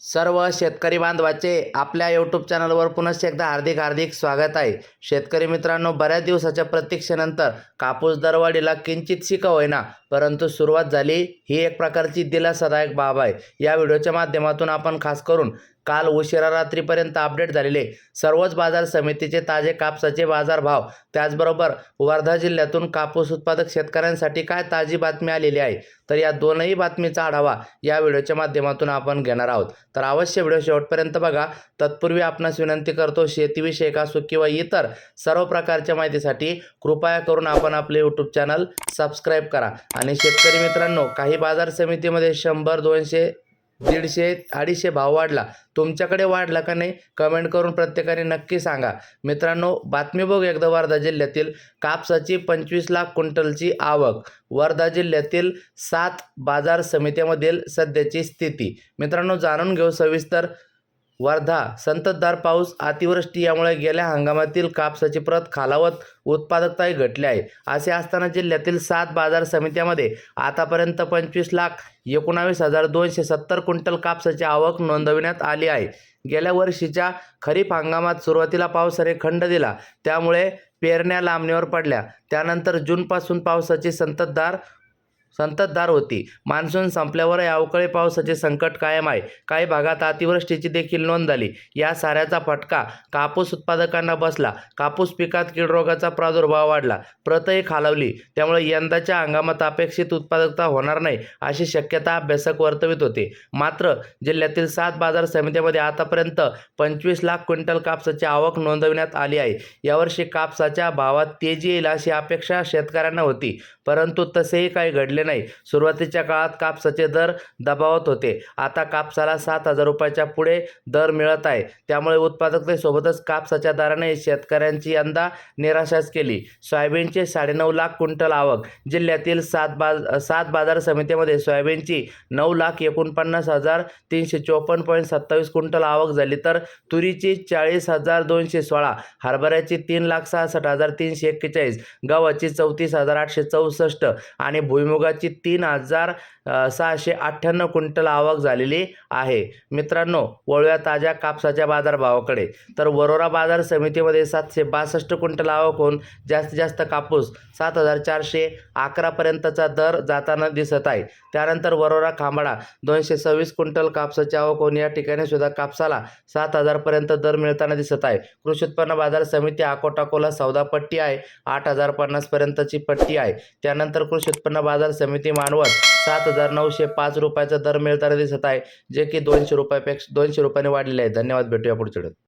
सर्व शेतकरी बांधवाचे आपल्या यूट्यूब चॅनलवर पुनश्च एकदा हार्दिक हार्दिक स्वागत आहे. शेतकरी मित्रांनो बऱ्याच दिवसाच्या प्रतीक्षेनंतर कापूस दरवाढीला किंचितशी का होईना. परंतु सुरुवात झाली ही एक प्रकारची दिलासादायक बाब आहे. या व्हिडिओच्या माध्यमातून आपण खास करून काल उशिरा रात्रीपर्यंत अपडेट झालेले सर्वच बाजार समितीचे ताजे कापसाचे बाजारभाव त्याचबरोबर वर्धा जिल्ह्यातून कापूस उत्पादक शेतकऱ्यांसाठी काय ताजी बातमी आलेली आहे तर या दोनही बातमीचा आढावा या व्हिडिओच्या माध्यमातून आपण घेणार आहोत. तर अवश्य व्हिडिओ शेवटपर्यंत बघा. तत्पूर्वी आपणास विनंती करतो शेतीविषयक असो किंवा इतर सर्व प्रकारच्या माहितीसाठी कृपया करून आपण आपले यूट्यूब चॅनल सबस्क्राईब करा. आणि शेतकरी मित्रांनो काही बाजार समितीमध्ये शंभर दोनशे दीडशे अडीचशे भाव वाढला. तुमच्याकडे वाढला का नाही कमेंट करून प्रत्येकाने नक्की सांगा. मित्रांनो बातमी बघू एकदा वर्धा जिल्ह्यातील कापसाची पंचवीस लाख क्विंटलची आवक. वर्धा जिल्ह्यातील सात बाजार समित्यामधील सध्याची स्थिती. मित्रांनो जाणून घेऊ सविस्तर वर्धा संततधार पाऊस अतिवृष्टी यामुळे गेल्या हंगामातील कापसाची प्रत खालावत उत्पादकताही घटली आहे. असे असताना जिल्ह्यातील सात बाजार समित्यामध्ये आतापर्यंत पंचवीस लाख एकोणावीस हजार दोनशे सत्तर क्विंटल कापसाची आवक नोंदविण्यात आली आहे. गेल्या वर्षीच्या खरीप हंगामात सुरुवातीला पावसाने खंड दिला त्यामुळे पेरण्या लांबणीवर पडल्या. त्यानंतर जूनपासून पावसाची संततधार संततधार होती. मान्सून संपल्यावर अवकाळी पावसाचे संकट कायम आहे. काही भागात अतिवृष्टीची देखील नोंद झाली. या साऱ्याचा फटका कापूस उत्पादकांना बसला. कापूस पिकात कीडरोगाचा प्रादुर्भाव वाढला. प्रतही खालावली. त्यामुळे यंदाच्या हंगामात अपेक्षित उत्पादकता होणार नाही अशी शक्यता अभ्यासक वर्तवित होते. मात्र जिल्ह्यातील सात बाजार समित्यामध्ये आतापर्यंत पंचवीस लाख क्विंटल कापसाची आवक नोंदविण्यात आली आहे. यावर्षी कापसाच्या भावात तेजी येईल अशी अपेक्षा शेतकऱ्यांना होती. परंतु तसेही काही घडले नाही. सुरुवातीच्या काळात कापसाचे दर दबावत होते. आता कापसाला सात हजार रुपयाच्या पुढे दर मिळत आहे. त्यामुळे उत्पादकतेसोबतच कापसाच्या दराने शेतकऱ्यांची यंदा निराशाच केली. सोयाबीनचे साडेनऊ लाख क्विंटल आवक. जिल्ह्यातील सात बाज सात बाजार समितीमध्ये सोयाबीनची नऊ लाख एकोणपन्नास हजार तीनशे चोपन्न पॉईंट सत्तावीस क्विंटल आवक झाली तर तुरीची चाळीस हजार दोनशे सोळा हरभऱ्याची तीन लाख सहासष्ट हजार तीनशे एक्केचाळीस गव्हाची चौतीस हजार आठशे चौसष्ट आणि भुईमुगाची तीन हजार सहाशे अठ्ठ्याण्णव क्विंटल आवक झालेली आहे. मित्रांनो वळूया ताज्या कापसाच्या बाजारभावाकडे. तर वरोरा बाजार समितीमध्ये सातशे बासष्ट क्विंटल आवक होऊन जास्तीत जास्त कापूस सात हजार चारशे अकरापर्यंतचा दर जाताना दिसत आहे. त्यानंतर वरोरा खांबाळा दोनशे सव्वीस क्विंटल कापसाची आवक होऊन या ठिकाणी सुद्धा कापसाला सात हजारपर्यंत दर मिळताना दिसत आहे. कृषी उत्पन्न बाजार समिती अकोटाकोला सौदा पट्टी आहे. आठ हजार पन्नासपर्यंतची पट्टी आहे. त्यानंतर कृषी उत्पन्न बाजार समिती मानवत सात हजार नऊशे पाच रुपयाचा दर मिळताना दिसत आहे जे की दोनशे रुपयापेक्षा दोनशे रुपयाने वाढलेले आहे. धन्यवाद भेटूया पुढच्या